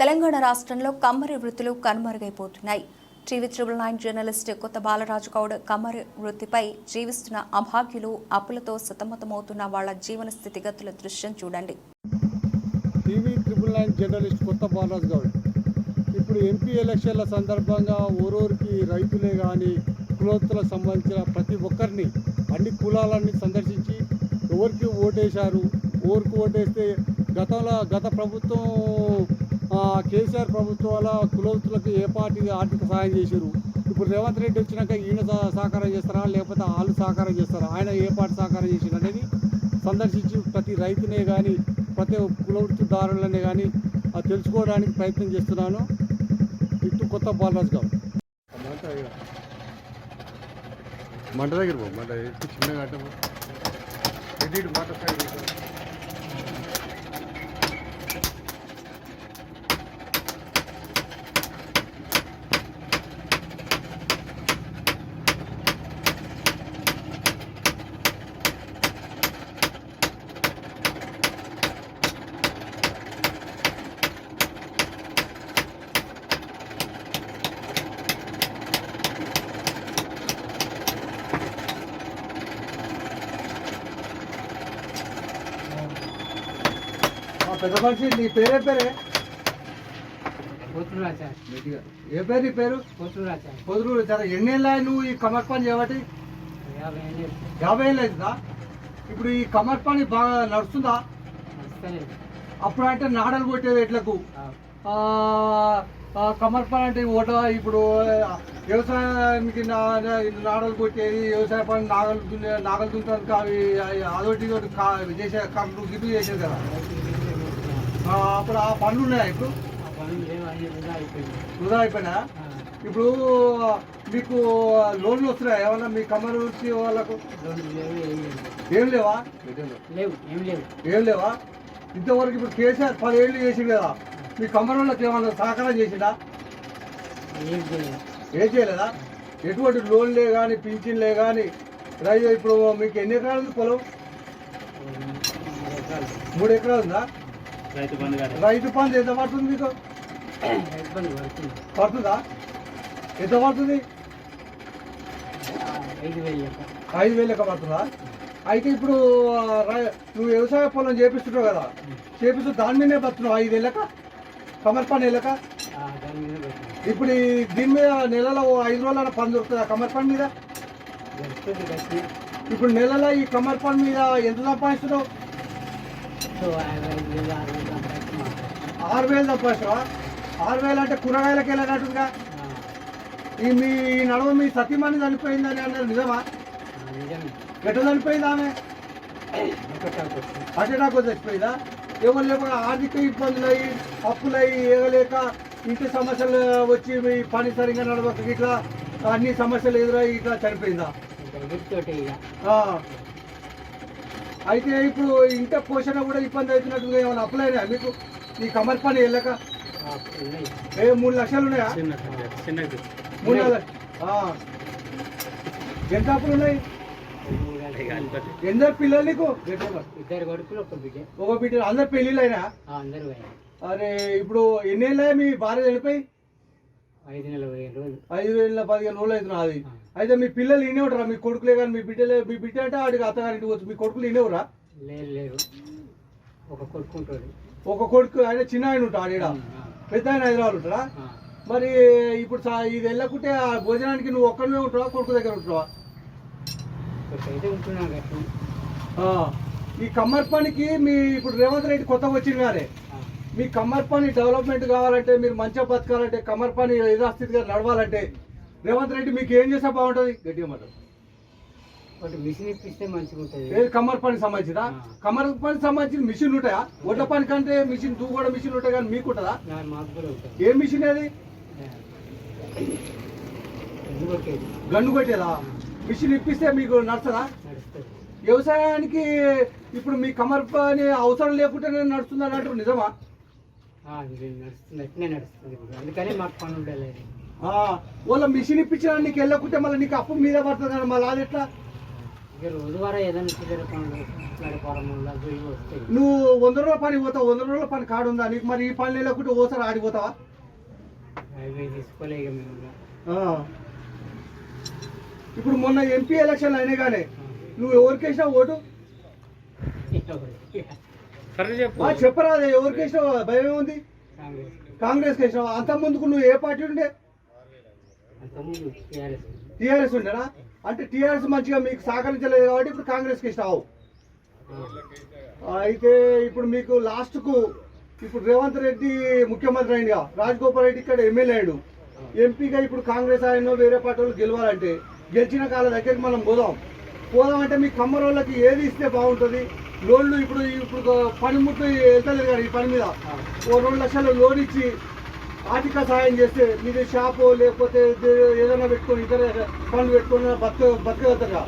తెలంగాణ రాష్ట్రంలో కమ్మరి వృత్తులు కనుమరుగైపోతున్నాయి. TV triple nine journalist Kotha Balaraju Goud కమ్మరి వృత్తిపై జీవిస్తున్న అభాగ్యులు అప్పులతో సతమతమవుతున్న వాళ్ళ జీవన స్థితిగతుల దృశ్యం చూడండి. టీవీ ట్రిబుల్ నైన్ జర్నలిస్ట్ కొత్త బాలరాజు గౌడ్. ఇప్పుడు ఎంపీ ఎలక్షన్ల సందర్భంగా ఓరోరికి రైతులే కానీ కులోత్తులకు సంబంధించిన ప్రతి ఒక్కరిని అన్ని కులాలన్నీ సందర్శించి ఎవరికి ఓటేశారు ఓరికి ఓటేస్తే గతంలో గత ప్రభుత్వం కేసీఆర్ ప్రభుత్వాల కులవృత్తులకు ఏ పార్టీ ఆర్థిక సహాయం చేశారు? ఇప్పుడు రేవంత్ రెడ్డి వచ్చినాక ఈయన సహ- సహకారం చేస్తారా? లేకపోతే వాళ్ళు సహకారం చేస్తారా? ఆయన ఏ పార్టీ సహకారం చేసిండు అనేది సందర్శించి ప్రతి రైతునే కానీ ప్రతి కులవృత్తిదారులనే కానీ అది తెలుసుకోవడానికి ప్రయత్నం చేస్తున్నాను. ఇటు కొత్త బాలరాజు గారు. మంట దగ్గర మంట చిన్నగా మాట పెద్ద మనిషి నీ పేరే పేరే. ఏ పేరు నీ పేరు? పొదురు చాలా ఎన్నేళ్ళ నువ్వు ఈ కమర్ పని చేయబట్టి? యాభై ఏళ్ళు ఏళ్ళు అవుతుందా? ఇప్పుడు ఈ కమర్ పని బాగా నడుస్తుందా? అప్పుడు అంటే నాడలు కొట్టేది ఎట్లకు? కమర్ పని అంటే ఓట ఇప్పుడు వ్యవసాయానికి నాడలు కొట్టేది వ్యవసాయ పని నాగలు నాగలు దుంతానికి అవి అదొకటి చేసే కర్లు గిడ్డు చేసేది కదా. అప్పుడు ఆ పనులు ఉన్నాయా ఇప్పుడు వృధా అయిపోయినా? ఇప్పుడు మీకు లోన్లు వస్తున్నాయా? ఏమన్నా మీ వృత్తి వాళ్ళకు? ఏం లేవు. ఏం లేవా? ఇంతవరకు ఇప్పుడు కేసీఆర్ పదేళ్ళు చేసిండు కదా మీ కమర్ వాళ్ళకి ఏమన్నా సహకారం చేసిండా? ఏం చేయలేదు. ఎటువంటి లోన్లే కానీ పింఛన్లే కానీ రైతు ఇప్పుడు మీకు ఎన్ని ఎకరాలు ఉంది పొలం? మూడు ఎకరాలు ఉందా? రైతు బంధు రైతు ఎంత పడుతుంది మీకు? పడుతుంది. ఎంత పడుతుంది? ఐదు వేలు లెక్క. పడుతుందా? అయితే ఇప్పుడు నువ్వు వ్యవసాయ పొలం చేపిస్తున్నావు కదా. చేపిస్తూ దాని మీదనే బతున్నావు ఐదు వేలక కమర్ పని వెళ్ళక ఆ, దాని మీద పెట్టింది ఇప్పుడు ఈ దీని మీద నెలలో ఐదు రోజుల పని దొరుకుతుందా కమర్ పని మీద? ఇప్పుడు నెలలో ఈ కమర్ పని మీద ఎంత సంపాదిస్తున్నావు? ఆరు వేలు మాట్లాడు. ఆరు వేలు అంటే కూరగాయలకి వెళ్ళినట్టుగా ఈ మీ నడవ మీ సతీమణి చనిపోయిందని అన్నారు నిజమా? ఎట్లా చనిపోయింది ఆమె? అటెనాకు చచ్చిపోయిందా? ఎవరు లేకుండా ఆర్థిక ఇబ్బందులు అయ్యి అప్పులు అయ్యి ఏగలేక ఇంటి సమస్యలు వచ్చి మీ పని సరిగా నడవక ఇట్లా అన్ని సమస్యలు ఎదురయ్యి ఇట్లా చనిపోయిందా ఇంకా ఎగురుతోటే ఇక ఆ. అయితే ఇప్పుడు ఇంట పోషణ కూడా ఇబ్బంది అవుతున్నట్టుగా ఏమైనా అప్పులైనా మీకు ఈ కమర్ పని వెళ్ళక? ఏ మూడు లక్షలు ఉన్నాయా? మూడు. ఎంత అప్పులు ఉన్నాయి? ఎందరు పిల్లలు నీకు? ఇద్దరు కొడుకులు ఒక బిడ్డ. ఒక బిడ్డ. అందరు పెళ్ళిళ్ళు అయినా అరే ఇప్పుడు ఎన్నేళ్ళ మీ భార్య చనిపోయి? ఐదు నెలల ఐదు పదిహేను రోజులు అవుతున్నా అది. అయితే మీ పిల్లలు ఇనే ఉంటారా మీ కొడుకులే కానీ మీ బిడ్డలే మీ బిడ్డ అంటే ఆడికి అత్తగారింటికి వచ్చు మీ కొడుకులు ఇనే ఉంటారా లేదు లేరు. ఒక కొడుకుంటాడు ఒక కొడుకు ఆయన చిన్న ఆయన ఉంటాడు ఈడ. పెద్ద ఆయన హైదరాబాద్ ఉంటారా మరి ఇప్పుడు ఇది వెళ్ళకుంటే ఆ భోజనానికి నువ్వు ఒక్కడనే ఉంటావా? కొడుకు దగ్గర ఉంటావా. ఈ కమ్మర్ పనికి మీ ఇప్పుడు రేవంత్ రెడ్డి కొత్తగా వచ్చింది కానీ మీ కమ్మర్ పని డెవలప్మెంట్ కావాలంటే మీరు మంచిగా బతకాలంటే కమ్మర్ పని యథాస్థితిగా నడవాలంటే రేవంత్ రెడ్డి మీకు ఏం చేస్తే బాగుంటుంది? గట్టిగా మాట మిషన్ ఇప్పిస్తే మంచిగా ఉంటుంది. ఏది కమ్మర్ పని సంబంధించిందా. కమ్మర్ పని సంబంధించిన మిషన్ ఉంటాయా? ఒడ్ల పని కంటే మిషన్ తూ కూడా మిషన్ ఉంటాయి కానీ మీకు ఉంటుందా ఏ మిషన్ అది గన్ను కొట్టేదా. మిషన్ ఇప్పిస్తే మీకు నడుస్తుందా? వ్యవసాయానికి ఇప్పుడు మీ కమ్మర్ పని అవసరం లేకుండానే నడుస్తుందని అంటారు నిజమా? ఇది నడుస్తుంది. అట్నే నడుస్తుంది ఇప్పుడు. అందుకని మాకు పని ఉండలేదు. ఆ, వాళ్ళ మిషన్ ఇప్పించిన నీకు వెళ్ళకుంటే మళ్ళీ నీకు అప్పు మీద పడుతుంది కదా మళ్ళీ అది ఎట్లా? ఇక రోజువారీ ఏదైనా చిల్లర పనులు నడపడం వల్ల ఇవి వస్తాయి. నువ్వు వంద రోజుల పని పోతావు? వంద రోజుల పని కాడు ఉందా? నీకు మరి ఈ పని లేకుంటే ఓసారి ఆడిపోతావా అవి తీసుకోలే ఇక మేము ఆ. ఇప్పుడు మొన్న ఎంపీ ఎలక్షన్లు అయినాయి కానీ నువ్వు ఎవరికి వేసినావు ఓటు? చెప్పరాదే ఎవరికి ఇష్టం భయం ఉంది కాంగ్రెస్ కాంగ్రెస్ వేసినావు అంత ముందుకు నువ్వు ఏ పార్టీ ఉండే? టిఆర్ఎస్ టీఆర్ఎస్ ఉండేనా? అంటే టీఆర్ఎస్ మంచిగా మీకు సహకరించలేదు కాబట్టి ఇప్పుడు కాంగ్రెస్కి ఇష్టం అయితే ఇప్పుడు మీకు లాస్ట్కు ఇప్పుడు రేవంత్ రెడ్డి ముఖ్యమంత్రి అయిందిగా రాజగోపాల్ రెడ్డి ఇక్కడ ఎమ్మెల్యే అయ్యాడు. ఎంపీగా ఇప్పుడు కాంగ్రెస్ ఆయన వేరే పార్టీ గెలవాలంటే గెలిచిన కాళ్ళ దగ్గరికి మనం పోదాం. పోదాం అంటే మీ కమ్మరోళ్ళకి ఏది ఇస్తే బాగుంటుంది? లోన్లు ఇప్పుడు ఇప్పుడు పనిముట్లు వెళ్తలేదు కదా ఈ పని మీద. ఓ రెండు లక్షలు లోన్ ఇచ్చి ఆర్థిక సహాయం చేస్తే మీది షాపు లేకపోతే ఏదైనా పెట్టుకొని ఇతర పనులు పెట్టుకొని బతక బతకగలుగుతారుగా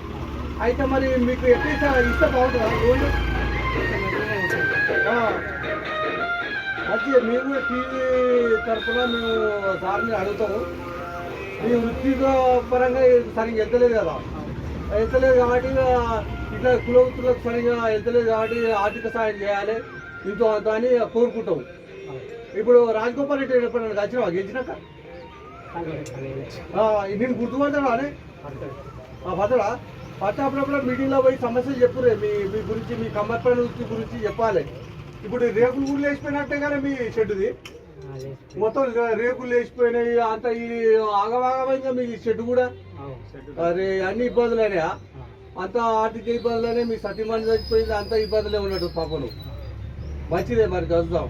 అయితే మరి మీకు ఎట్లా ఇస్తే బాగుంటుందా? లోన్ ఆ. అది మేము టీవీ తరఫున మేము సార్ని అడుగుతాము మీ వృత్తిగా పరంగా సరిగ్గా వెళ్తలేదు కదా. వెళ్తలేదు కాబట్టి ఇట్లా కులవృత్తులకు సరిగ్గా వెళ్తలేదు కాబట్టి ఆర్థిక సాయం చేయాలి. ఇంతో అంత అని కోరుకుంటాం. ఇప్పుడు రాజగోపాల్ రెడ్డి ఎప్పుడైనా కలిసినావా? గెలిచినాక? నేను గుర్తుపడతాడా అనే? పదరా పట్ట అప్పుడప్పుడు మీటింగ్లో పోయి సమస్యలు చెప్పురే మీ మీ గురించి మీ కమ్మర్పణ గురించి చెప్పాలి. ఇప్పుడు ఈ రేకులు కూడా లేచిపోయినట్టే కానీ మీ షెడ్డుది. మొత్తం రేకులు లేచిపోయినాయి అంత ఈ ఆగమాగమైందా మీ షెడ్ కూడా? అరే అన్ని ఇబ్బందులైనాయా అంత ఆర్థిక ఇబ్బందులనే మీ సతీమణి చచ్చిపోయింది అంత ఇబ్బందులే ఉన్నట్టు పాపను మంచిదే మరి కలుద్దాం